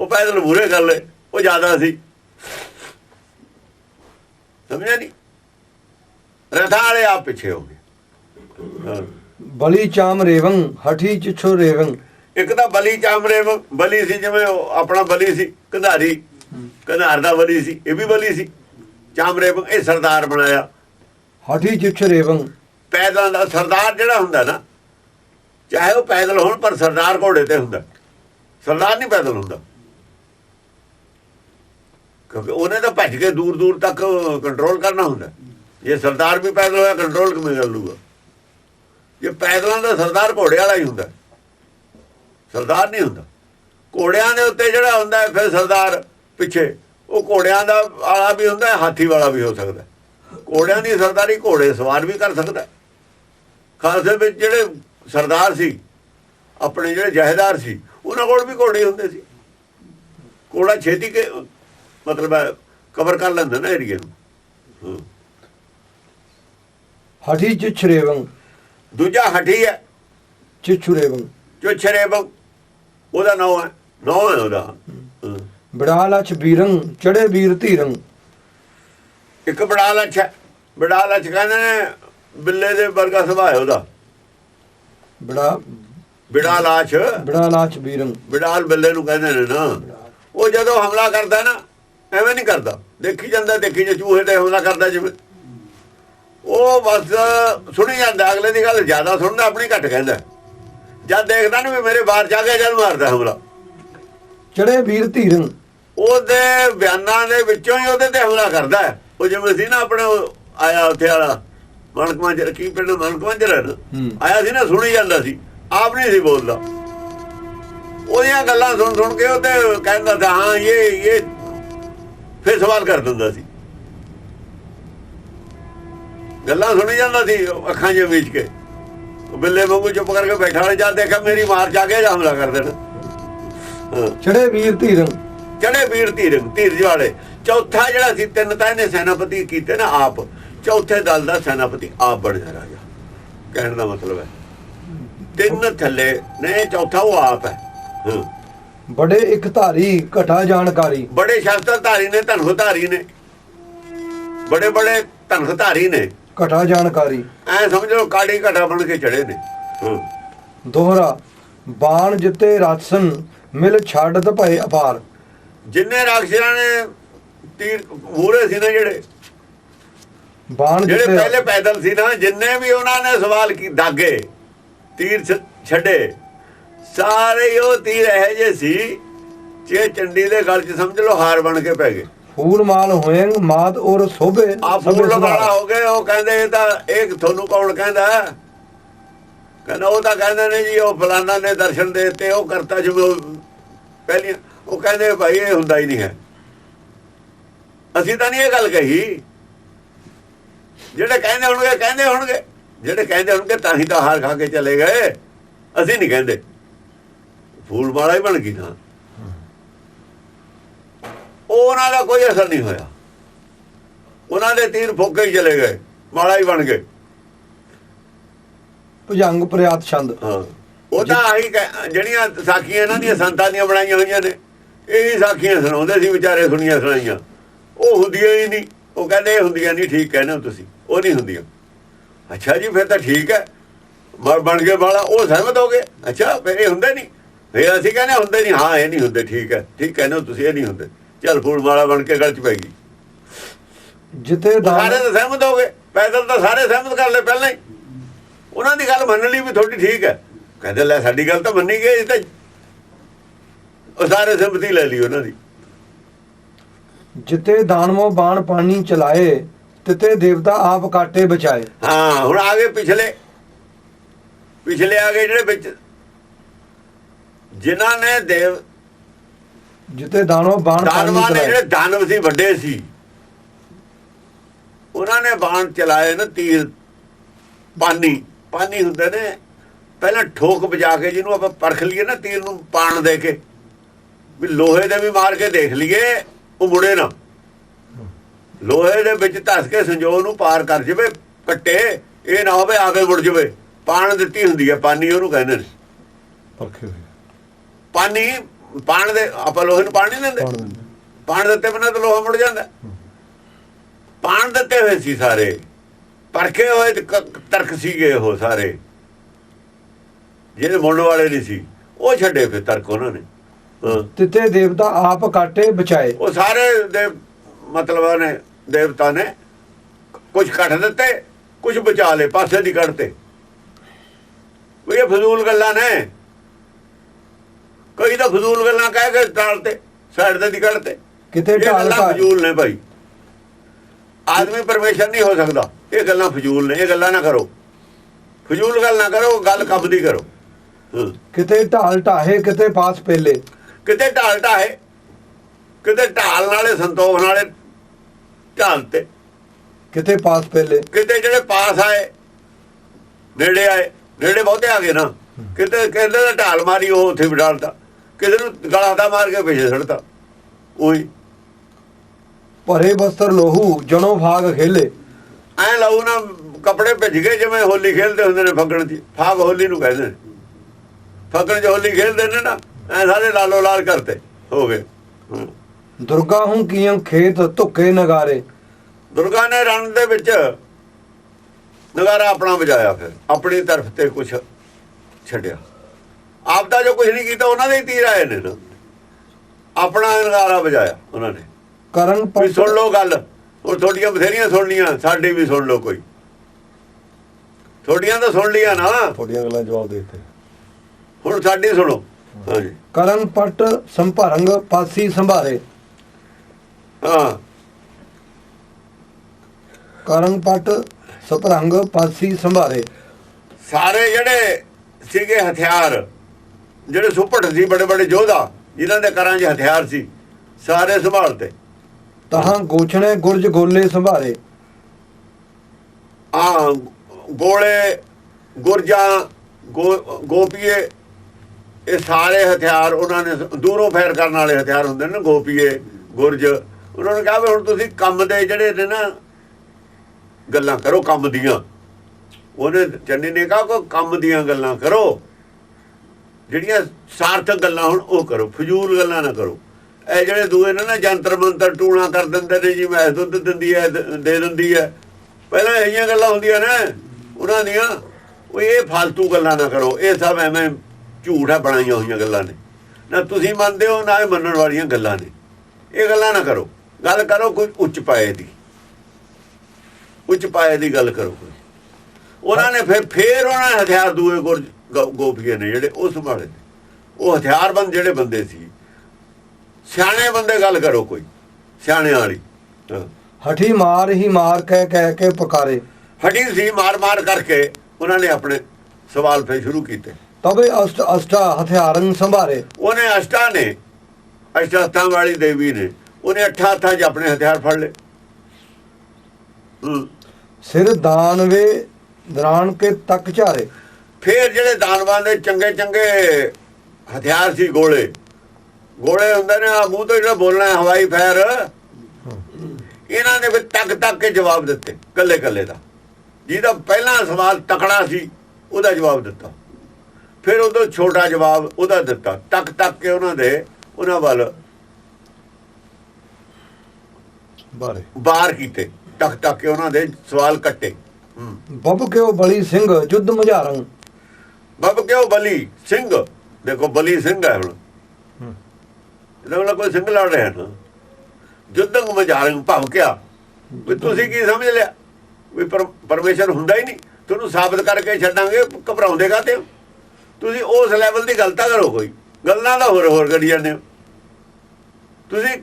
ਉਹ ਪੈਦਲ ਮੂਰੇ ਕਰ ਲਏ ਉਹ ਜ਼ਿਆਦਾ ਸੀ। ਸਮਝਿਆ ਨਹੀਂ ਰਥਾਂ ਵਾਲੇ ਆਪ ਪਿੱਛੇ ਹੋ ਗਏ। ਬਲੀ ਚਾਮ ਰੇਵੰ ਹਠੀ ਚਿਛੋ ਰੇਵੰ। ਇੱਕ ਤਾਂ ਬਲੀ ਚਾਮਰੇ ਵ- ਬਲੀ ਸੀ ਜਿਵੇਂ ਆਪਣਾ ਬਲੀ ਸੀ ਕੰਧਾਰੀ ਕੰਧਾਰ ਦਾ ਬਲੀ ਸੀ ਇਹ ਵੀ ਬਲੀ ਸੀ। ਚਾਮਰੇ ਵ- ਇਹ ਸਰਦਾਰ ਬਣਾਇਆ। ਹਠੀ ਚਿਛ ਰੇਵੰ। ਪੈਦਲ ਦਾ ਸਰਦਾਰ ਜਿਹੜਾ ਹੁੰਦਾ ਨਾ ਚਾਹੇ ਉਹ ਪੈਦਲ ਹੋਣ ਪਰ ਸਰਦਾਰ ਘੋੜੇ ਤੇ ਹੁੰਦਾ। ਸਰਦਾਰ ਨਹੀਂ ਪੈਦਲ ਹੁੰਦਾ। ਕਿਉਂਕਿ ਉਹਨੇ ਤਾਂ ਭੱਜ ਕੇ ਦੂਰ ਦੂਰ ਤੱਕ ਕੰਟਰੋਲ ਕਰਨਾ ਹੁੰਦਾ। ਜੇ ਸਰਦਾਰ ਵੀ ਪੈਦਲ ਹੋਇਆ ਕੰਟਰੋਲ ਕਿਵੇਂ ਕਰ ਲੂਗਾ? ਜੇ ਪੈਦਲਾਂ ਦਾ ਸਰਦਾਰ ਘੋੜੇ ਵਾਲਾ ਹੀ ਹੁੰਦਾ। ਸਰਦਾਰ ਨਹੀਂ ਹੁੰਦਾ। ਘੋੜਿਆਂ ਦੇ ਉੱਤੇ ਜਿਹੜਾ ਹੁੰਦਾ ਫਿਰ ਸਰਦਾਰ ਪਿੱਛੇ। ਉਹ ਘੋੜਿਆਂ ਦਾ ਵਾਲਾ ਵੀ ਹੁੰਦਾ ਹਾਥੀ ਵਾਲਾ ਵੀ ਹੋ ਸਕਦਾ ਘੋੜਿਆਂ ਦੀ ਸਰਦਾਰੀ ਘੋੜੇ ਸਵਾਰ ਵੀ ਕਰ ਸਕਦਾ ਹੈ। ਖਾਲਸੇ ਵਿੱਚ ਜਿਹੜੇ ਸਰਦਾਰ ਸੀ, ਆਪਣੇ ਜਿਹੜੇ ਜਹੇਦਾਰ ਸੀ, ਉਹਨਾਂ ਕੋਲ ਵੀ ਘੋੜੇ ਹੁੰਦੇ ਸੀ। ਘੋੜਾ ਛੇਤੀ ਕੇ ਮਤਲਬ ਕਵਰ ਕਰ ਲੈਂਦਾ ਨਾ ਏਰੀਏ ਨੂੰ। ਹਾਂ। ਹਠੀ ਚਿਛ ਰੇਵੰ ਦੂਜਾ ਹਠੀ ਹੈ। ਚਿਛੁ ਰੇਵੰ ਜੋ ਛਰੇਬੰ ਉਹਦਾ ਨਾਮ ਹੈ ਨਾਮ ਹੈ ਉਹਦਾ। ਹਾਂ। ਬੜਾਲਾ ਚ ਬੀਰੰ ਚੜੇ ਬੀਰ ਧੀਰੰ। ਇੱਕ ਬੜਾ ਲੱਛ ਹੈ। ਬੜਾ ਲੱਛ ਕਹਿੰਦੇ ਨੇ ਬਿੱਲੇ ਦੇ ਵਰਗਾ ਸੁਭਾਅ ਹੈ ਉਹਦਾ। ਬੜਾ ਬਿੜਾ ਲਾਛ ਬੜਾਲਾ ਚ ਬੀਰੰ। ਬਿੜਾਲ ਬਿੱਲੇ ਨੂੰ ਕਹਿੰਦੇ ਨੇ ਨਾ। ਉਹ ਜਦੋਂ ਹਮਲਾ ਕਰਦਾ ਨਾ ਐਵੇਂ ਨਹੀਂ ਕਰਦਾ। ਦੇਖੀ ਜਾਂਦਾ ਦੇਖੀ ਜੇ ਚੂਹੇ ਤੇ ਹਮਲਾ ਕਰਦਾ ਜਿਵੇਂ। ਉਹ ਬਸ ਸੁਣੀ ਜਾਂਦਾ ਅਗਲੇ ਦੀ ਗੱਲ ਜ਼ਿਆਦਾ ਸੁਣਦਾ ਆਪਣੀ ਘੱਟ ਕਹਿੰਦਾ। ਜਦ ਦੇਖਦਾ ਨਾ ਵੀ ਮੇਰੇ ਬਾਹਰ ਜਾ ਕੇ ਜਦ ਮਾਰਦਾ ਹਮਲਾ। ਚੜੇ ਬੀਰ ਧੀਰੰ ਉਹਦੇ ਬਿਆਨਾਂ ਦੇ ਵਿੱਚੋਂ ਹੀ ਉਹਦੇ ਤੇ ਹਮਲਾ ਕਰਦਾ। ਉਹ ਜਿਵੇਂ ਸੀ ਨਾ ਆਪਣੇ ਆਇਆ ਉੱਥੇ ਵਾਲਾ ਮਣਕਮਾਂਜਰ ਕੀ ਪਿੰਡ ਹੂੰ। ਆਇਆ ਸੀ ਨਾ ਸੁਣੀ ਜਾਂਦਾ ਸੀ। ਆਪ ਨਹੀਂ ਸੀ ਬੋਲਦਾ। ਉਹਦੀਆਂ ਗੱਲਾਂ ਸੁਣ ਸੁਣ ਕੇ ਉਹ ਤੇ ਕਹਿੰਦਾ ਹਾਂ ਇਹ ਇਹ ਸਵਾਲ ਕਰ ਦਿੰਦਾ ਸੀ। ਗੱਲਾਂ ਸੁਣੀ ਜਾਂਦਾ ਸੀ ਅੱਖਾਂ 'ਚ ਵਿੱਚ ਕੇ। ਬਿੱਲੇ ਵਾਂਗੂ ਚੁੱਪ ਕਰਕੇ ਬੈਠਾ ਰਹੇ ਜਦ ਦੇਖਿਆ ਮੇਰੀ ਮਾਰ ਜਾ ਕੇ ਜਾਂ ਹਮਲਾ ਕਰ ਦੇਣਾ। ਚੜੇ ਬੀਰ ਧੀਰੰ ਚੜੇ ਵੀਰ ਧੀਰ ਧੀਰਜ ਵਾਲੇ। ਚੌਥਾ ਜਿਹੜਾ ਸੀ ਤਿੰਨ ਤਾਂ ਇਹਨੇ ਸੈਨਾਪਤੀ ਕੀਤੇ ਨਾ ਆਪ। ਚੌਥੇ ਦਲ ਦਾ ਸੈਨਾਪਤੀ ਆਪ ਬਣਿਆ ਰਾਜਾ। ਕਹਿਣ ਦਾ ਮਤਲਬ ਹੈ। ਤਿੰਨ ਥੱਲੇ ਨੇ ਚੌਥਾ ਉਹ ਆਪ ਹੈ। ਹਾਂ। ਬੜੇ ਇੱਕ ਧਾਰੀ ਘਟਾ ਜਾਣਕਾਰੀ। ਬੜੇ ਸ਼ਸਤਰਧਾਰੀ ਨੇ ਧਨੁਧਾਰੀ ਨੇ। ਬੜੇ ਬੜੇ ਧਨੁਧਾਰੀ ਨੇ। ਘਟਾ ਜਾਣਕਾਰੀ। ਐ ਸਮਝ ਲਓ ਕਾੜੀ ਘਟਾ ਬਣ ਕੇ ਚੜੇ ਨੇ। ਦੋਹਰਾ ਬਾਣ ਜਿੱਤੇ ਰਾਜਸਨ ਮਿਲ ਛੱਡਤ ਭਏ ਅਪਾਰ। ਜਿੰਨੇ ਰਾਖਸ਼ਾਂ ਨੇ ਤੀਰ ਮੂਰੇ ਸੀ ਨਾ ਜਿਹੜੇ। ਬਾਣ ਜਿਹੜੇ ਪਹਿਲੇ ਪੈਦਲ ਸੀ ਨਾ ਜਿੰਨੇ ਵੀ ਉਹਨਾਂ ਨੇ ਸਵਾਲ ਕੀ ਦਾਗੇ ਤੀਰ ਛੱਡੇ। ਸਾਰੇ ਉਹ ਤੀਰ ਇਹੋ ਜਿਹੇ ਸੀ ਜੇ ਚੰਡੀ ਦੇ ਗਲ 'ਚ ਸਮਝ ਲਓ ਹਾਰ ਬਣ ਕੇ ਪੈ ਗਏ। ਫੂਲ ਮਾਲ ਹੋਏਂਗ ਮਾਤ ਔਰ ਸੋਭੇ ਆ ਫੂਲ। ਵਾਲਾ ਹੋ ਗਏ ਉਹ ਕਹਿੰਦੇ ਇਹ ਤਾਂ ਇਹ ਤੁਹਾਨੂੰ ਕੌਣ ਕਹਿੰਦਾ? ਕਹਿੰਦਾ ਉਹ ਤਾਂ ਕਹਿੰਦੇ ਨੇ ਜੀ ਉਹ ਫਲਾਣਾ ਨੇ ਦਰਸ਼ਨ ਦੇ ਦਿੱਤੇ ਉਹ ਕਰਤਾ ਜਿਵੇਂ ਪਹਿਲੀਆਂ। ਉਹ ਕਹਿੰਦੇ ਭਾਈ ਇਹ ਹੁੰਦਾ ਹੀ ਨਹੀਂ ਹੈ। ਅਸੀਂ ਤਾਂ ਨਹੀਂ ਇਹ ਗੱਲ ਕਹੀ। ਜਿਹੜੇ ਕਹਿੰਦੇ ਹੋਣਗੇ ਕਹਿੰਦੇ ਹੋਣਗੇ। ਜਿਹੜੇ ਕਹਿੰਦੇ ਹੋਣਗੇ ਤਾਂ ਹੀ ਤਾਂ ਹਾਰ ਖਾ ਕੇ ਚਲੇ ਗਏ। ਅਸੀਂ ਨਹੀਂ ਕਹਿੰਦੇ। ਫੂਲ ਵਾਲਾ ਹੀ ਬਣ ਗਈ ਨਾ। ਉਹਨਾਂ ਦਾ ਕੋਈ ਅਸਰ ਨਹੀਂ ਹੋਇਆ। ਉਹਨਾਂ ਦੇ ਤੀਰ ਫੋਕੇ ਹੀ ਚਲੇ ਗਏ ਮਾਲਾ ਹੀ ਬਣ ਗਏ। ਭੁਜੰਗ ਪ੍ਰਿਆਤ ਛੰਦ। ਹਾਂ ਉਹ ਤਾਂ ਆਹੀ ਜਿਹੜੀਆਂ ਸਾਖੀਆਂ ਇਹਨਾਂ ਦੀਆਂ ਸੰਤਾਂ ਦੀਆਂ ਬਣਾਈਆਂ ਹੋਈਆਂ ਨੇ ਇਹ ਸਾਖੀਆਂ ਸੁਣਾਉਂਦੇ ਸੀ ਵਿਚਾਰੇ ਸੁਣੀਆਂ ਸੁਣਾਈਆਂ। ਉਹ ਹੁੰਦੀਆਂ ਹੀ ਨਹੀਂ ਉਹ ਕਹਿੰਦੇ ਇਹ ਹੁੰਦੀਆਂ ਨਹੀਂ ਠੀਕ ਕਹਿੰਦੇ ਤੁਸੀਂ ਉਹ ਨਹੀਂ ਹੁੰਦੀਆਂ। ਅੱਛਾ ਜੀ ਫਿਰ ਤਾਂ ਠੀਕ ਹੈ। ਬਣ ਗਏ ਵਾਲਾ ਉਹ ਸਹਿਮਤ ਹੋ ਗਏ। ਅੱਛਾ ਫਿਰ ਇਹ ਹੁੰਦੇ ਨਹੀਂ ਫਿਰ ਅਸੀਂ ਕਹਿੰਦੇ ਹੁੰਦੇ ਨਹੀਂ। ਹਾਂ ਇਹ ਨਹੀਂ ਹੁੰਦੇ ਠੀਕ ਹੈ। ਠੀਕ ਕਹਿੰਦੇ ਹੋ ਤੁਸੀਂ ਇਹ ਨਹੀਂ ਹੁੰਦੇ। ਚੱਲ ਫੂਲ ਵਾਲਾ ਬਣ ਕੇ ਗਲ ਚ ਪੈ ਗਈ। ਜਿੱਤੇ ਸਾਰੇ ਤਾਂ ਸਹਿਮਤ ਹੋ ਗਏ। ਪੈਦਲ ਤਾਂ ਸਾਰੇ ਸਹਿਮਤ ਕਰ ਲਏ ਪਹਿਲਾਂ ਹੀ। ਉਹਨਾਂ ਦੀ ਗੱਲ ਮੰਨ ਲਈ ਵੀ ਤੁਹਾਡੀ ਠੀਕ ਹੈ। ਕਹਿੰਦੇ ਲੈ ਸਾਡੀ ਗੱਲ ਤਾਂ ਮੰਨੀ ਗਈ ਇਹ ਤਾਂ ਉਹ ਸਾਰੇ ਸਹਿਮਤੀ ਲੈ ਲਈ ਉਹਨਾਂ ਦੀ। ਜਿੱਤੇ ਦਾਨਵੋ ਬਾਣ ਪਾਣੀ ਚਲਾਏ ਤਿਤੇ ਦੇਵਤਾ ਆਪ ਕਾਟੇ ਬਚਾਏ। ਹਾਂ ਹੁਣ ਆ ਗਏ ਪਿਛਲੇ। ਪਿਛਲੇ ਆ ਗਏ ਜਿਹੜੇ ਵਿੱਚ ਜਿਨ੍ਹਾਂ ਨੇ ਦੇਵ ਜਿੱਤੇ ਦਾਨਵੋ ਬਾਣ ਪਾਣੀ ਦਾਨਵਾਂ ਨੇ ਚਲਾਏ। ਜਿਹੜੇ ਦਾਨਵ ਸੀ ਵੱਡੇ ਸੀ ਉਹਨਾਂ ਨੇ ਬਾਣ ਚਲਾਏ ਨਾ ਤੀਰ ਪਾਨੀ ਪਾਨੀ ਹੁੰਦੇ ਨੇ ਪਹਿਲਾਂ ਠੋਕ ਵਜਾ ਕੇ ਜਿਹਨੂੰ ਆਪਾਂ ਪਰਖ ਲਈਏ ਨਾ ਤੀਰ ਨੂੰ ਪਾਣ ਦੇ ਕੇ ਵੀ ਲੋਹੇ ਦੇ ਵੀ ਮਾਰ ਕੇ ਦੇਖ ਲਈਏ ਉਹ ਮੁੜੇ ਨਾ। ਲੋਹੇ ਦੇ ਵਿੱਚ ਧਸ ਕੇ ਸੰਜੋਗ ਨੂੰ ਪਾਰ ਕਰ ਜਵੇ ਕੱਟੇ ਇਹ ਨਾ ਹੋਵੇ ਆਵੇ ਮੁੜ ਜਵੇ। ਪਾਣ ਦਿੱਤੀ ਹੁੰਦੀ ਹੈ ਪਾਨੀ ਉਹਨੂੰ ਕਹਿੰਦੇ ਨੇ। ਪਰਖੇ ਹੋਏ। ਪਾਨੀ ਪਾਣ ਦੇ ਆਪਾਂ ਲੋਹੇ ਨੂੰ ਪਾਣ ਦਿੰਦੇ। ਪਾਣ। ਪਾਣ ਦਿੱਤੇ ਬਿਨਾਂ ਤਾਂ ਲੋਹਾ ਮੁੜ ਜਾਂਦਾ। ਪਾਣ ਦਿੱਤੇ ਹੋਏ ਸੀ ਸਾਰੇ। ਪਰਖੇ ਹੋਏ ਤਰਕ ਸੀਗੇ ਉਹ ਸਾਰੇ। ਜਿਹੜੇ ਮੁੱਲ ਵਾਲੇ ਨਹੀਂ ਸੀ ਉਹ ਛੱਡੇ ਫਿਰ ਤਰਕ ਉਹਨਾਂ ਨੇ। ਤਿੱਤੇ ਦੇਵਤਾ ਆਪ ਕਾਟੇ ਬਚਾਏ। ਉਹ ਸਾਰੇ ਦੇ ਮਤਲਬ ਨੇ ਦੇਵਤਾ ਨੇ ਕੁਝ ਕੱਢ ਦਿੱਤੇ ਕੁਝ ਬਚਾ ਲਏ ਪਾਸੇ ਦੀ ਕੱਢਤੇ। ਉਹ ਇਹ ਫਜ਼ੂਲ ਗੱਲਾਂ ਨੇ। ਕੋਈ ਤਾਂ ਫਜ਼ੂਲ ਗੱਲਾਂ ਕਹਿ ਕੇ ਟਾਲਤੇ ਸਾਈਡ ਤੇ ਦੀ ਕੱਢਤੇ ਕਿਤੇ ਢਾਲ ਫਜ਼ੂਲ ਨੇ ਭਾਈ। ਆਦਮੀ ਪਰਮੇਸ਼ਰ ਨਹੀਂ ਹੋ ਸਕਦਾ। ਇਹ ਗੱਲਾਂ ਫਜ਼ੂਲ ਨੇ ਇਹ ਗੱਲਾਂ ਨਾ ਕਰੋ। ਫਜ਼ੂਲ ਗੱਲ ਨਾ ਕਰੋ ਗੱਲ ਕੰਮ ਦੀ ਕਰੋ। ਕਿਤੇ ਢਾਲ ਢਾਹੇ ਕਿਤੇ ਪਾਸ ਪੇਲੇ। ਕਿਤੇ ਢਾਲ ਢਾਏ ਕਿਤੇ ਢਾਲ ਨਾਲੇ ਸੰਤੋਖ ਨਾਲੇ ਢਾਲ ਤੇ। ਕਿਤੇ ਪਾਸ ਪੇਲੇ। ਕਿਤੇ ਜਿਹੜੇ ਪਾਸ ਆਏ ਨੇੜੇ ਆਏ ਨੇੜੇ ਬਹੁਤੇ ਆ ਗਏ ਨਾ। ਕਿਤੇ ਕਹਿੰਦੇ ਦਾ ਢਾਲ ਮਾਰੀ ਉਹ ਉੱਥੇ ਬਿਠਾਲਤਾ। ਕਿਸੇ ਨੂੰ ਗਲਾ ਦਾ ਮਾਰ ਕੇ ਪਿੱਛੇ ਛੱਡਤਾ ਉਹੀ ਭਰੇ ਬਸਤਰ ਲੋਹੂ ਜਨੋ ਭਾਗ ਖੇਲੇ। ਐ ਲਾਉ ਨਾ ਕੱਪੜੇ ਭਿੱਜ ਗਏ ਜਿਵੇਂ ਹੋਲੀ ਖੇਲਦੇ ਹੁੰਦੇ ਨੇ ਫੱਗਣ ਦੀ। ਫਾਗ ਹੋਲੀ ਨੂੰ ਕਹਿੰਦੇ ਨੇ। ਫੱਗਣ 'ਚ ਹੋਲੀ ਖੇਲਦੇ ਨੇ ਨਾ ਐ ਸਾਰੇ ਲਾਲੋ ਲਾਲ ਕਰਤੇ ਹੋ ਗਏ। ਦੁਰਗਾ ਹੂੰ ਕੀਆਂ ਖੇਤ ਧੁੱਕੇ ਨਗਾਰੇ। ਦੁਰਗਾ ਨੇ ਰਣ ਦੇ ਵਿੱਚ ਨਗਾਰਾ ਆਪਣਾ ਵਜਾਇਆ ਫਿਰ ਆਪਣੀ ਤਰਫ ਤੇ ਕੁਝ ਛੱਡਿਆ। ਆਪ ਦਾ ਜੋ ਕੁਝ ਨਹੀਂ ਕੀਤਾ ਉਹਨਾਂ ਦੇ ਹੀ ਤੀਰ ਆਏ ਨੇ ਨਾ। ਆਪਣਾ ਨਗਾਰਾ ਵਜਾਇਆ ਉਹਨਾਂ ਨੇ। ਕਰਨ ਪਟ ਸੁਣ ਲਓ ਗੱਲ ਉਹ ਤੁਹਾਡੀਆਂ ਬਥੇਰੀਆਂ ਸੁਣਨੀਆਂ ਸਾਡੀ ਵੀ ਸੁਣ ਲਓ ਕੋਈ। ਤੁਹਾਡੀਆਂ ਤਾਂ ਸੁਣ ਲੀਆਂ ਨਾ। ਥੋੜੀਆਂ ਗੱਲਾਂ ਜਵਾਬ ਦੇ ਦਿੱਤੇ। ਹੁਣ ਸਾਡੀ ਸੁਣੋ। ਹਾਂਜੀ। ਕਰਨ ਪਟ ਸੰਭਰੰਗ ਪਾਸੀ ਸੰਭਾਰੇ। ਹਾਂ। ਕਰਨ ਪਟ ਸੰਭਰੰਗ ਪਾਸੀ ਸੰਭਾਰੇ। ਸਾਰੇ ਜਿਹੜੇ ਸੀਗੇ ਹਥਿਆਰ ਜਿਹੜੇ ਸੁਪਟ ਸੀ ਬੜੇ ਬੜੇ ਯੋਧਾ ਜਿਨ੍ਹਾਂ ਦੇ ਘਰਾਂ 'ਚ ਹਥਿਆਰ ਸੀ ਸਾਰੇ ਸੰਭਾਲਤੇ। ਤਹਾਂ ਗੋਛਣੇ ਗੁਰਜ ਗੋਲੇ ਸੰਭਾਰੇ ਆ ਗੋਲੇ ਗੁਰਜਾਂ ਗੋਪੀਏ ਇਹ ਸਾਰੇ ਹਥਿਆਰ ਉਹਨਾਂ ਨੇ ਦੂਰੋਂ ਫਾਇਰ ਕਰਨ ਵਾਲੇ ਹਥਿਆਰ ਹੁੰਦੇ ਨਾ ਗੋਪੀਏ ਗੁਰਜ। ਉਹਨਾਂ ਨੇ ਕਿਹਾ ਵੀ ਹੁਣ ਤੁਸੀਂ ਕੰਮ ਦੇ ਜਿਹੜੇ ਨੇ ਨਾ ਗੱਲਾਂ ਕਰੋ ਕੰਮ ਦੀਆਂ। ਉਹਨੇ ਚੰਨੀ ਨੇ ਕਿਹਾ ਕਿ ਕੰਮ ਦੀਆਂ ਗੱਲਾਂ ਕਰੋ। ਜਿਹੜੀਆਂ ਸਾਰਥਕ ਗੱਲਾਂ ਹੁਣ ਉਹ ਕਰੋ, ਫਜ਼ੂਲ ਗੱਲਾਂ ਨਾ ਕਰੋ। ਇਹ ਜਿਹੜੇ ਦੂਏ ਨੇ ਨਾ ਜੰਤਰ ਮੰਤਰ ਟੂਣਾ ਕਰ ਦਿੰਦੇ ਨੇ ਜੀ, ਮੈਂ ਦੁੱਧ ਦਿੰਦੀ ਹੈ ਦੇ ਦਿੰਦੀ ਹੈ ਪਹਿਲਾਂ ਇਹੀਆਂ ਗੱਲਾਂ ਹੁੰਦੀਆਂ ਨੇ, ਉਹਨਾਂ ਦੀਆਂ। ਉਹ ਇਹ ਫालतू ਗੱਲਾਂ ਨਾ ਕਰੋ, ਇਹ ਸਭ ਐਵੇਂ ਝੂਠ ਹੈ ਬਣਾਈਆਂ ਹੋਈਆਂ ਗੱਲਾਂ ਨੇ। ਨਾ ਤੁਸੀਂ ਮੰਨਦੇ ਹੋ, ਨਾ ਇਹ ਮੰਨਣ ਵਾਲੀਆਂ ਗੱਲਾਂ ਨੇ। ਇਹ ਗੱਲਾਂ ਨਾ ਕਰੋ। ਗੱਲ ਕਰੋ ਕੋਈ ਉੱਚ ਪਾਏ ਦੀ। ਉੱਚ ਪਾਏ ਦੀ ਗੱਲ ਕਰੋ ਕੋਈ। ਉਹਨਾਂ ਨੇ ਫਿਰ ਫੇਰ ਉਹਨਾਂ ਹਥਿਆਰ ਦੂਏ ਗੁਰ ਗੋਪੀਏ ਨੇ ਜਿਹੜੇ ਉਹ ਸੰਭਾਲੇ। ਉਹ ਹਥਿਆਰਬੰਦ ਜਿਹੜੇ ਬੰਦੇ ਸੀ ਸਿਆਣੇ ਬੰਦੇ ਗੱਲ ਕਰੋ ਕੋਈ ਸਿਆਣੇ ਵਾਲੀ। ਹਠੀ ਮਾਰ ਹੀ ਮਾਰ ਕਹਿ ਕਹਿ ਕੇ ਪੁਕਾਰੇ ਹਟੀ ਸੀ ਮਾਰ ਮਾਰ ਕਰਕੇ ਉਹਨਾਂ ਨੇ ਆਪਣੇ ਸਵਾਲ ਫੇਰ ਸ਼ੁਰੂ ਕੀਤੇ ਤਬੇ ਅਸ਼ਟ ਅਸ਼ਟਾ ਹਥਿਆਰੰ ਸੰਭਾਰੇ ਉਹਨੇ ਅਸ਼ਟਾ ਨੇ ਅਸ਼ਟਾਂ ਵਾਲੀ ਦੇਵੀ ਨੇ ਉਹਨੇ ਅੱਠਾਂ ਹੱਥਾਂ 'ਚ ਆਪਣੇ ਹਥਿਆਰ ਫੜ ਲਏ। ਸਿਰ ਦਾਨਵੇ ਦਰਾਨ ਕੇ ਤੱਕ ਝਾਰੇ ਫੇਰ ਜਿਹੜੇ ਦਾਨਵਾਂ ਦੇ ਚੰਗੇ ਚੰਗੇ ਹਥਿਆਰ ਸੀ ਗੋਲੇ। ਗੋਲੇ ਹੁੰਦੇ ਨੇ ਆ ਮੂੰਹ ਤੋਂ ਜਿਹੜਾ ਬੋਲਣਾ ਹਵਾਈ ਫਾਇਰ। ਇਹਨਾਂ ਨੇ ਵੀ ਤੱਕ ਤੱਕ ਕੇ ਜਵਾਬ ਦਿੱਤੇ ਕੱਲੇ ਕੱਲੇ ਦਾ। ਜਿਹਦਾ ਪਹਿਲਾ ਸਵਾਲ ਤਕੜਾ ਸੀ ਉਹਦਾ ਜਵਾਬ ਦਿੱਤਾ। ਫਿਰ ਉਦੋਂ ਛੋਟਾ ਜਵਾਬ ਉਹਦਾ ਦਿੱਤਾ। ਤੱਕ ਤੱਕ ਕੇ ਉਹਨਾਂ ਦੇ ਉਹਨਾਂ ਵੱਲ ਬਾਰੇ ਬਾਹਰ ਕੀਤੇ। ਤੱਕ ਤੱਕ ਕੇ ਉਹਨਾਂ ਦੇ ਸਵਾਲ ਕੱਟੇ। ਬੱਬ ਕਿਉ ਬਲੀ ਸਿੰਘ ਜੁੱਧ ਮੁਝਾਰੰ। ਬੱਬ ਕਿਉਂ ਬਲੀ? ਸਿੰਘ। ਦੇਖੋ ਬਲੀ ਸਿੰਘ ਹੈ ਹੁਣ। ਇਹਦਾ ਮਤਲਬ ਕੋਈ ਸਿੰਘ ਲੜ ਰਿਹਾ ਨਾ। ਜੁੱਧੰਗ ਮਜਾਰੰਗ ਭਵ ਕਿਆ? ਵੀ ਤੁਸੀਂ ਕੀ ਸਮਝ ਲਿਆ? ਵੀ ਪਰ- ਪਰਮੇਸ਼ਰ ਹੁੰਦਾ ਹੀ ਨਹੀਂ। ਤੁਹਾਨੂੰ ਸਾਬਤ ਕਰਕੇ ਛੱਡਾਂਗੇ ਘਬਰਾਉਂਦੇ ਕਾਤੇ ਤੁਸੀਂ ਉਸ ਲੈਵਲ ਦੀ ਗਲਤਾ ਕਰੋ ਕੋਈ। ਗੱਲਾਂ ਦਾ ਹੋਰ ਹੋਰ ਕਰੀ ਜਾਂਦੇ ਹੋ। ਤੁਸੀਂ